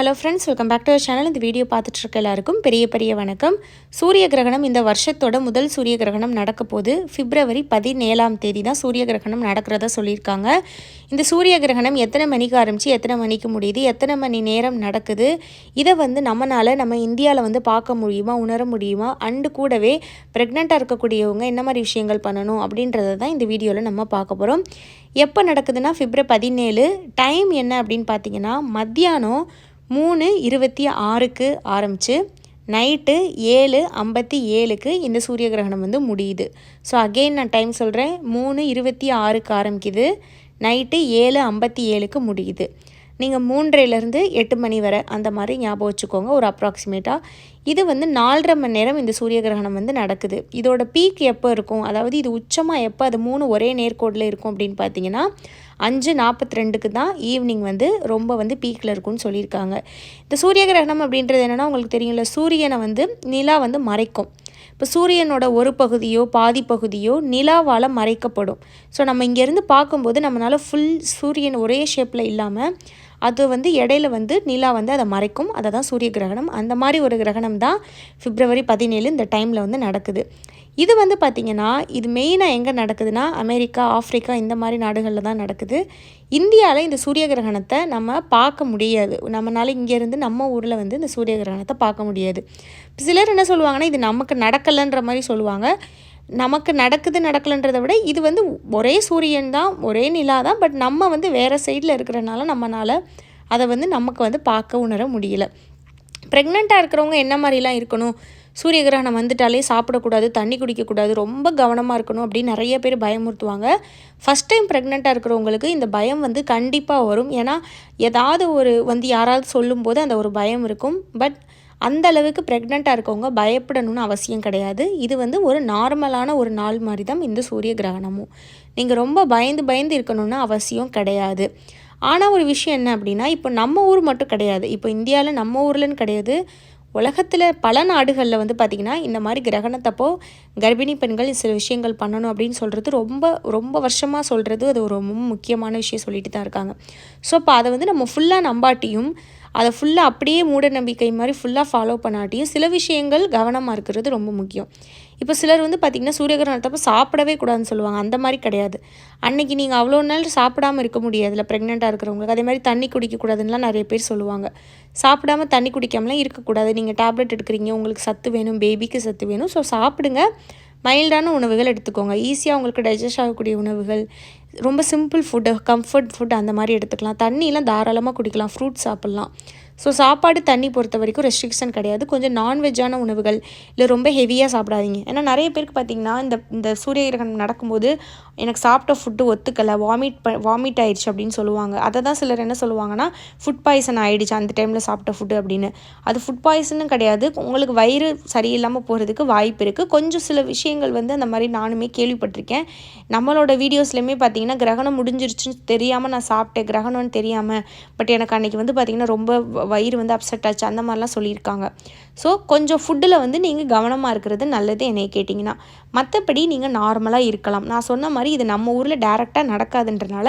Hello friends welcome back to our channel இந்த video பார்த்துட்டு இருக்க எல்லாருக்கும் பெரிய பெரிய வணக்கம். சூரிய கிரகணம் இந்த வருஷத்தோட முதல் சூரிய கிரகணம் நடக்க போது பிப்ரவரி பதினேழாம் தேதி தான் சூரிய கிரகணம் நடக்கிறதா சொல்லியிருக்காங்க. இந்த சூரிய கிரகணம் எத்தனை மணிக்கு ஆரம்பித்து எத்தனை மணிக்கு முடியுது எத்தனை மணி நேரம் நடக்குது இதை வந்து நம்மளால் நம்ம இந்தியாவில் வந்து பார்க்க முடியுமா உணர முடியுமா? அண்டு கூடவே ப்ரெக்னெண்ட்டாக இருக்கக்கூடியவங்க என்ன மாதிரி விஷயங்கள் பண்ணணும் அப்படின்றத தான் இந்த வீடியோவில் நம்ம பார்க்க போகிறோம் எப்போ நடக்குதுன்னா பிப்ரவரி பதினேழு. டைம் என்ன அப்படின்னு பார்த்தீங்கன்னா மத்தியானம் மூணு இருபத்தி ஆறுக்கு ஆரம்பித்து நைட்டு ஏழு ஐம்பத்தி ஏழுக்கு இந்த சூரிய கிரகணம் வந்து முடியுது. ஸோ அகெயின் நான் டைம் சொல்கிறேன் மூணு இருபத்தி ஆறுக்கு ஆரம்பிக்குது நைட்டு ஏழு ஐம்பத்தி ஏழுக்கு முடியுது. நீங்கள் மூன்றையிலேருந்து எட்டு மணி வரை அந்த மாதிரி ஞாபகம் வச்சுக்கோங்க. ஒரு அப்ராக்சிமேட்டாக இது வந்து நாலரை மணி நேரம் இந்த சூரிய கிரகணம் வந்து நடக்குது. இதோட பீக் எப்போ இருக்கும்? அதாவது இது உச்சமாக எப்போ? அது மூணு ஒரே நேர்கோடில் இருக்கும் அப்படின்னு பார்த்தீங்கன்னா அஞ்சு நாற்பத்தி ரெண்டுக்கு தான் ஈவினிங் வந்து ரொம்ப வந்து பீக்கில் இருக்கும்னு சொல்லியிருக்காங்க. இந்த சூரிய கிரகணம் அப்படின்றது என்னென்னா உங்களுக்கு தெரியும்ல சூரியனை வந்து நிலா வந்து மறைக்கும். இப்போ சூரியனோட ஒரு பகுதியோ பாதி பகுதியோ நிலாவால் மறைக்கப்படும். ஸோ நம்ம இங்கேருந்து பார்க்கும்போது நம்மளால் ஃபுல் சூரியன் ஒரே ஷேப்பில் இல்லாமல் அது வந்து இடையில வந்து நிலா வந்து அதை மறைக்கும். அதை தான் சூரிய கிரகணம். அந்த மாதிரி ஒரு கிரகணம் தான் பிப்ரவரி பதினேழு இந்த டைமில் வந்து நடக்குது. இது வந்து பார்த்திங்கன்னா இது மெயினாக எங்கே நடக்குதுன்னா அமெரிக்கா ஆஃப்ரிக்கா இந்த மாதிரி நாடுகளில் தான் நடக்குது. இந்தியாவில் இந்த சூரிய கிரகணத்தை நம்ம பார்க்க முடியாது. நம்மளால் இங்கேருந்து நம்ம ஊரில் வந்து இந்த சூரிய கிரகணத்தை பார்க்க முடியாது. சிலர் என்ன சொல்லுவாங்கன்னா இது நமக்கு நடக்கலைன்ற மாதிரி சொல்லுவாங்க. நமக்கு நடக்குது நடக்கலைன்றதை விட இது வந்து ஒரே சூரியன் தான் ஒரே நிலா தான் பட் நம்ம வந்து வேறு சைடில் இருக்கிறனால நம்மளால் அதை வந்து நமக்கு வந்து பார்க்க உணர முடியல. ப்ரெக்னெண்ட்டாக இருக்கிறவங்க என்ன மாதிரிலாம் இருக்கணும்? சூரிய கிரகணம் வந்துட்டாலே சாப்பிடக்கூடாது தண்ணி குடிக்கக்கூடாது ரொம்ப கவனமாக இருக்கணும் அப்படின்னு நிறைய பேர் பயமுறுத்துவாங்க. ஃபஸ்ட் டைம் ப்ரெக்னெண்ட்டாக இருக்கிறவங்களுக்கு இந்த பயம் வந்து கண்டிப்பாக வரும். ஏன்னா ஏதாவது ஒரு வந்து யாராவது சொல்லும்போது அந்த ஒரு பயம் இருக்கும். பட் அந்த அளவுக்கு ப்ரெக்னெண்ட்டாக இருக்கவங்க பயப்படணும்னு அவசியம் கிடையாது. இது வந்து ஒரு நார்மலான ஒரு நாள் மாதிரி தான் இந்த சூரிய கிரகணமும் நீங்கள் ரொம்ப பயந்து பயந்து இருக்கணும்னு அவசியம் கிடையாது. ஆனால் ஒரு விஷயம் என்ன அப்படின்னா இப்போ நம்ம ஊர் மட்டும் கிடையாது. இப்போ இந்தியாவில் நம்ம ஊர்லன்னு கிடையாது. உலகத்தில் பல நாடுகளில் வந்து பார்த்திங்கன்னா இந்த மாதிரி கிரகணத்தப்போ கர்ப்பிணி பெண்கள் சில விஷயங்கள் பண்ணணும் அப்படின்னு சொல்கிறது ரொம்ப ரொம்ப வருஷமாக சொல்கிறது அது ஒரு ரொம்ப முக்கியமான விஷயம் சொல்லிட்டு தான் இருக்காங்க. ஸோ அப்போ அதை வந்து நம்ம ஃபுல்லாக நம்பாட்டியும் அதை ஃபுல்லாக அப்படியே மூட நம்பிக்கை மாதிரி ஃபுல்லாக ஃபாலோ பண்ணாட்டியும் சில விஷயங்கள் கவனமாக இருக்கிறது ரொம்ப முக்கியம். இப்போ சிலர் வந்து பார்த்திங்கன்னா சூரியகிரகணத்தப்போ சாப்பிடவே கூடாதுன்னு சொல்லுவாங்க. அந்த மாதிரி கிடையாது. அன்றைக்கி நீங்கள் அவ்வளோ நாள் சாப்பிடாமல் இருக்க முடியாதுல்ல ப்ரெக்னெண்ட்டாக இருக்கிறவங்களுக்கு. அதே மாதிரி தண்ணி குடிக்கக்கூடாதுன்னெலாம் நிறைய பேர் சொல்லுவாங்க. சாப்பிடாம தண்ணி குடிக்காமலாம் இருக்கக்கூடாது. நீங்கள் டேப்லெட் எடுக்கிறீங்க. உங்களுக்கு சத்து வேணும். பேபிக்கு சத்து வேணும். ஸோ சாப்பிடுங்க. மைல்டான உணவுகள் எடுத்துக்கோங்க. ஈஸியாக உங்களுக்கு டைஜஸ்ட் ஆகக்கூடிய உணவுகள் ரொம்ப சிம்பிள் ஃபுட்டு கம்ஃபர்ட் ஃபுட் அந்த மாதிரி எடுத்துக்கலாம். தண்ணியெலாம் தாராளமாக குடிக்கலாம். ஃப்ரூட் சாப்பிட்லாம். ஸோ சாப்பாடு தண்ணி பொறுத்த வரைக்கும் ரெஸ்ட்ரிக்ஷன் கிடையாது. கொஞ்சம் நான்வெஜ்ஜான உணவுகள் இல்லை ரொம்ப ஹெவியாக சாப்பிடாதீங்க. ஏன்னா நிறைய பேருக்கு பார்த்திங்கன்னா இந்த இந்த சூரிய கிரகணம் நடக்கும்போது எனக்கு சாப்பிட்ட ஃபுட்டு ஒத்துக்கலை வாமிட் ப வாமிட் ஆயிடுச்சு அப்படின்னு சொல்லுவாங்க. அதை தான் சிலர் என்ன சொல்லுவாங்கன்னா ஃபுட் பாய்சன் ஆகிடுச்சு அந்த டைமில் சாப்பிட்ட ஃபுட்டு அப்படின்னு. அது ஃபுட் பாய்சனும் கிடையாது. உங்களுக்கு வயிறு சரியில்லாமல் போகிறதுக்கு வாய்ப்பு இருக்குது கொஞ்சம் சில விஷயங்கள் வந்து அந்த மாதிரி நானுமே கேள்விப்பட்டிருக்கேன். நம்மளோட வீடியோஸ்லையுமே பார்த்தீங்கன்னா கிரகணம் முடிஞ்சிருச்சுன்னு தெரியாமல் நான் சாப்பிட்டேன். கிரகணம்னு தெரியாமல் பட் எனக்கு அன்றைக்கி வந்து பார்த்திங்கன்னா ரொம்ப வயிறு வந்து அப்செட் ஆச்சு அந்த மாதிரிலாம் சொல்லியிருக்காங்க. ஸோ கொஞ்சம் ஃபுட்டில் வந்து நீங்கள் கவனமாக இருக்கிறது நல்லது என்னை கேட்டிங்கன்னா. மற்றபடி நீங்கள் நார்மலாக இருக்கலாம். நான் சொன்ன மாதிரி இது நம்ம ஊரில் டேரெக்டாக நடக்காதுன்றனால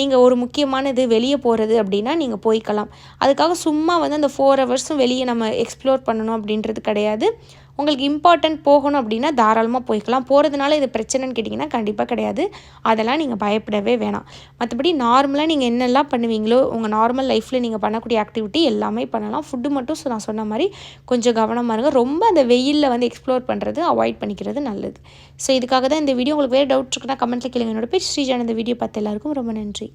நீங்கள் ஒரு முக்கியமானது வெளியே போகிறது அப்படின்னா நீங்கள் போய்க்கலாம். அதுக்காக சும்மா வந்து அந்த ஃபோர் ஹவர்ஸும் வெளியே நம்ம எக்ஸ்ப்ளோர் பண்ணணும் அப்படின்றது கிடையாது. உங்களுக்கு இம்பார்ட்டன்ட் போகணும் அப்படின்னா தாராளமாக போய்க்கலாம். போகிறதுனால இது பிரச்சனைன்னு கேட்டிங்கன்னா கண்டிப்பாக கிடையாது. அதெல்லாம் நீங்கள் பயப்படவே வேணாம். மற்றபடி நார்மலாக நீங்கள் என்னெல்லாம் பண்ணுவீங்களோ உங்கள் நார்மல் லைஃப்பில் நீங்கள் பண்ணக்கூடிய ஆக்டிவிட்டி எல்லாமே பண்ணலாம். ஃபுட்டு மட்டும் நான் சொன்ன மாதிரி கொஞ்சம் கவனமாக இருங்க. ரொம்ப அந்த வெயிலில் வந்து எக்ஸ்ப்ளோர் பண்ணுறது அவாய்ட் பண்ணிக்கிறது நல்லது. ஸோ இதுக்காக தான் இந்த வீடியோ உங்களுக்கு வேறு டவுட் இருக்குன்னா கமெண்ட்டில் கேளுங்க. என்னோட பேர் ஸ்ரீஜான் இந்த வீடியோ பார்த்து எல்லாருக்கும் ரொம்ப நன்றி.